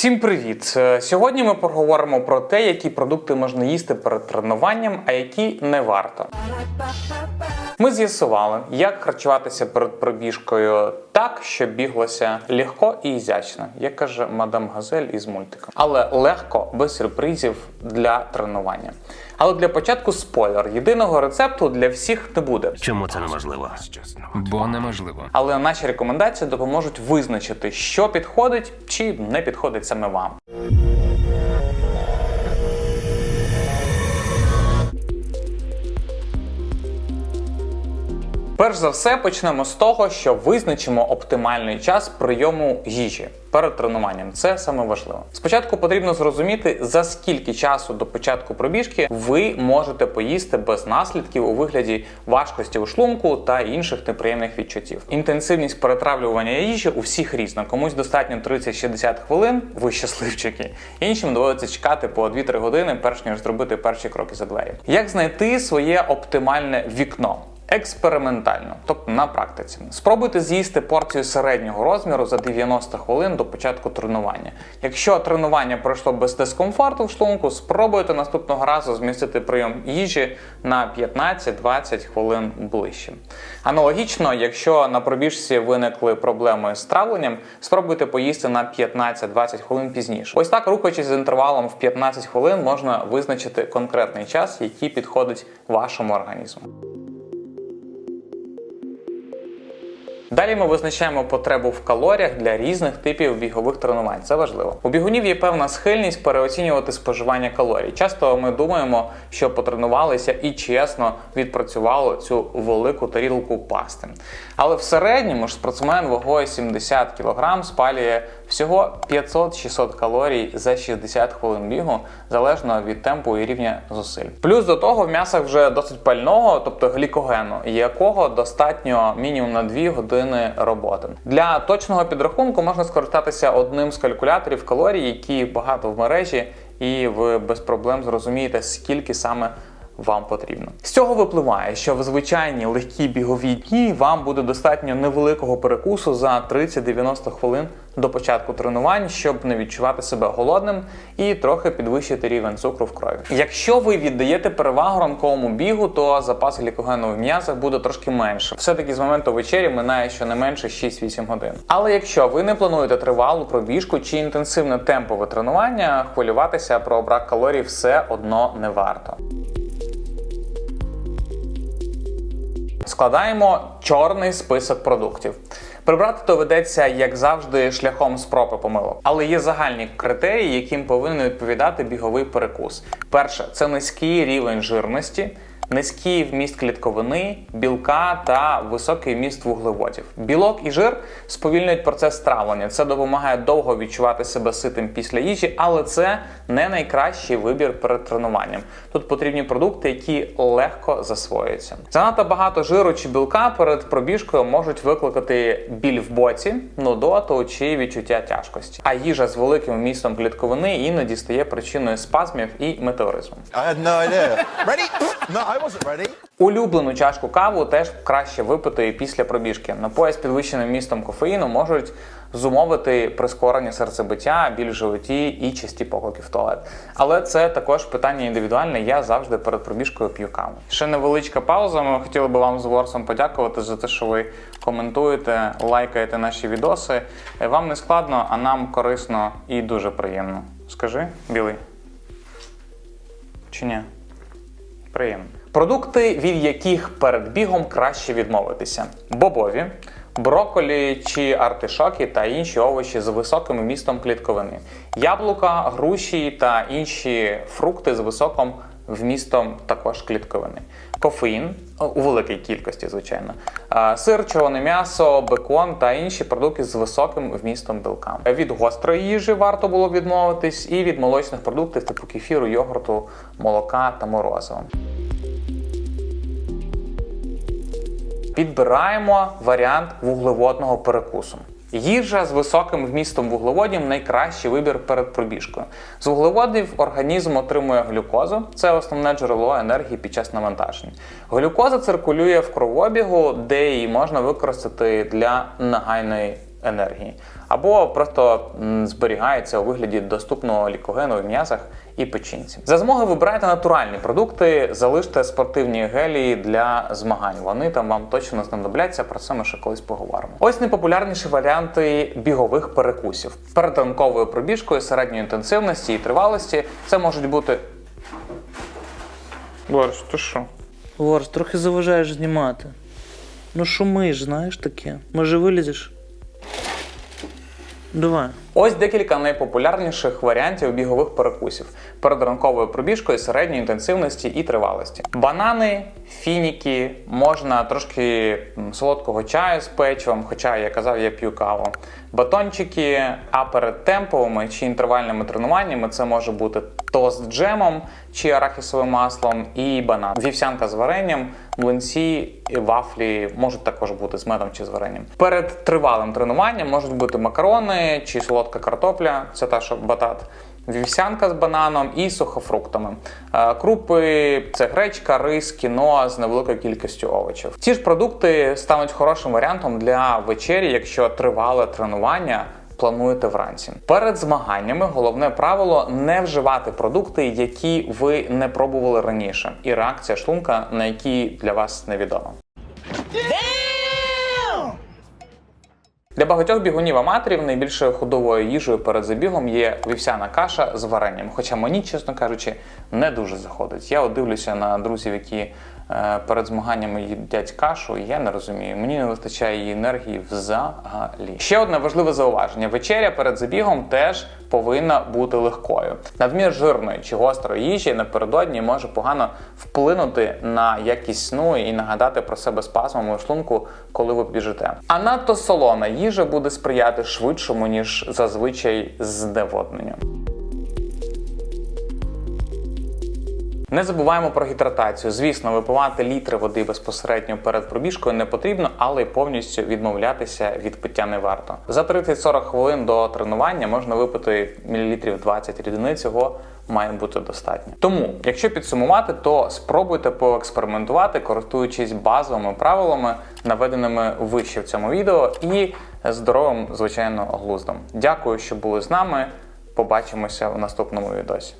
Всім привіт! Е, Сьогодні ми поговоримо про те, які продукти можна їсти перед тренуванням, а які не варто. Ми з'ясували, як харчуватися перед пробіжкою так, щоб біглося легко і ізячно, як каже мадам Газель із мультика. Але легко, без сюрпризів для тренування. Але для початку спойлер: єдиного рецепту для всіх не буде. Чому це неможливо? Бо неможливо. Але наші рекомендації допоможуть визначити, що підходить чи не підходить саме вам. Перш за все, почнемо з того, що визначимо оптимальний час прийому їжі перед тренуванням. Це саме важливо. Спочатку потрібно зрозуміти, за скільки часу до початку пробіжки ви можете поїсти без наслідків у вигляді важкості у шлунку та інших неприємних відчуттів. Інтенсивність перетравлювання їжі у всіх різна. Комусь достатньо 30-60 хвилин, ви щасливчики. Іншим доводиться чекати по 2-3 години, перш ніж зробити перші кроки за двері. Як знайти своє оптимальне вікно? Експериментально, тобто на практиці, спробуйте з'їсти порцію середнього розміру за 90 хвилин до початку тренування. Якщо тренування пройшло без дискомфорту в шлунку, спробуйте наступного разу змістити прийом їжі на 15-20 хвилин ближче. Аналогічно, якщо на пробіжці виникли проблеми з травленням, спробуйте поїсти на 15-20 хвилин пізніше. Ось так, рухаючись з інтервалом в 15 хвилин, можна визначити конкретний час, який підходить вашому організму. Далі ми визначаємо потребу в калоріях для різних типів бігових тренувань. Це важливо. У бігунів є певна схильність переоцінювати споживання калорій. Часто ми думаємо, що потренувалися і чесно відпрацювали цю велику тарілку пасти. Але в середньому ж спортсмен вагою 70 кг спалює всього 500-600 калорій за 60 хвилин бігу, залежно від темпу і рівня зусиль. Плюс до того в м'ясах вже досить пального, тобто глікогену, якого достатньо мінімум на 2 години роботи. Для точного підрахунку можна скористатися одним з калькуляторів калорій, які багато в мережі, і ви без проблем зрозумієте, скільки саме вам потрібно. З цього випливає, що в звичайні легкі бігові дні вам буде достатньо невеликого перекусу за 30-90 хвилин до початку тренувань, щоб не відчувати себе голодним і трохи підвищити рівень цукру в крові. Якщо ви віддаєте перевагу ранковому бігу, то запас глікогену в м'язах буде трошки менше. Все-таки з моменту вечері минає щонайменше 6-8 годин. Але якщо ви не плануєте тривалу пробіжку чи інтенсивне темпове тренування, хвилюватися про брак калорій все одно не варто. Складаємо чорний список продуктів. Прибрати доведеться, як завжди, шляхом спроби помилок. Але є загальні критерії, яким повинен відповідати біговий перекус. Перше це низький рівень жирності. Низький вміст клітковини, білка та високий вміст вуглеводів. Білок і жир сповільнюють процес травлення. Це допомагає довго відчувати себе ситим після їжі, але це не найкращий вибір перед тренуванням. Тут потрібні продукти, які легко засвоюються. Занадто багато жиру чи білка перед пробіжкою можуть викликати біль в боці, нудоту чи відчуття тяжкості. А їжа з великим вмістом клітковини іноді стає причиною спазмів і метеоризму. I had no idea. Ready? No, I. Улюблену чашку каву теж краще випити після пробіжки. Напої з підвищеним вмістом кофеїну можуть зумовити прискорення серцебиття, біль в животі і часті поклики в туалет. Але це також питання індивідуальне. Я завжди перед пробіжкою п'ю каву. Ще невеличка пауза. Ми хотіли би вам з Ворсом подякувати за те, що ви коментуєте, лайкаєте наші відоси. Вам не складно, а нам корисно і дуже приємно. Скажи, білий. Чи ні? Приємно. Продукти, від яких перед бігом краще відмовитися: бобові, брокколі чи артишоки та інші овочі з високим вмістом клітковини, яблука, груші та інші фрукти з високим вмістом також клітковини, кофеїн у великій кількості, звичайно, сир, червоне м'ясо, бекон та інші продукти з високим вмістом білка. Від гострої їжі варто було б відмовитись, і від молочних продуктів типу кефіру, йогурту, молока та морозива. Підбираємо варіант вуглеводного перекусу. Їжа з високим вмістом вуглеводів найкращий вибір перед пробіжкою. З вуглеводів організм отримує глюкозу, це основне джерело енергії під час навантажень. Глюкоза циркулює в кровобігу, де її можна використати для нагайної енергії, або просто зберігається у вигляді доступного лікогену в м'язах і печінці. За змоги вибирайте натуральні продукти, залиште спортивні гелії для змагань. Вони там вам точно знадобляться. Про це ми ще колись поговоримо. Ось найпопулярніші варіанти бігових перекусів перед ранковою пробіжкою середньої інтенсивності і тривалості. Це можуть бути. Борис, ти що? Ворс, трохи заважаєш знімати. Ну шумиш, знаєш таке. Може вилізеш? Давай. Ось декілька найпопулярніших варіантів бігових перекусів перед ранковою пробіжкою середньої інтенсивності і тривалості. Банани, фініки, можна трошки солодкого чаю з печивом, хоча я казав, я п'ю каву. Батончики, а перед темповими чи інтервальними тренуваннями це може бути тост з джемом чи арахісовим маслом і банан. Вівсянка з варенням, млинці, вафлі можуть також бути з медом чи з варенням. Перед тривалим тренуванням можуть бути макарони чи солодка картопля, це та що батат. Вівсянка з бананом і сухофруктами. Е, Крупи це гречка, рис, кіно з невеликою кількістю овочів. Ці ж продукти стануть хорошим варіантом для вечері, якщо тривале тренування плануєте вранці. Перед змаганнями головне правило не вживати продукти, які ви не пробували раніше, і реакція шлунка на які для вас невідома. Для багатьох бігунів аматорів найбільшою худовою їжею перед забігом є вівсяна каша з варенням. Хоча мені, чесно кажучи, не дуже заходить. Я от дивлюся на друзів, які перед змаганнями їдять кашу, я не розумію. Мені не вистачає її енергії взагалі. Ще одне важливе зауваження: вечеря перед забігом теж повинна бути легкою. Надмір жирної чи гострої їжі напередодні може погано вплинути на якість сну і нагадати про себе спазмами у шлунку, коли ви біжите. А надто солона їжа буде сприяти швидшому ніж зазвичай зневодненню. Не забуваємо про гідратацію. Звісно, випивати літри води безпосередньо перед пробіжкою не потрібно, але й повністю відмовлятися від пиття не варто. За 30-40 хвилин до тренування можна випити мілілітрів 20 рідини. Цього має бути достатньо. Тому, якщо підсумувати, то спробуйте поекспериментувати, користуючись базовими правилами, наведеними вище в цьому відео, і здоровим, звичайно, глуздом. Дякую, що були з нами. Побачимося в наступному відосі.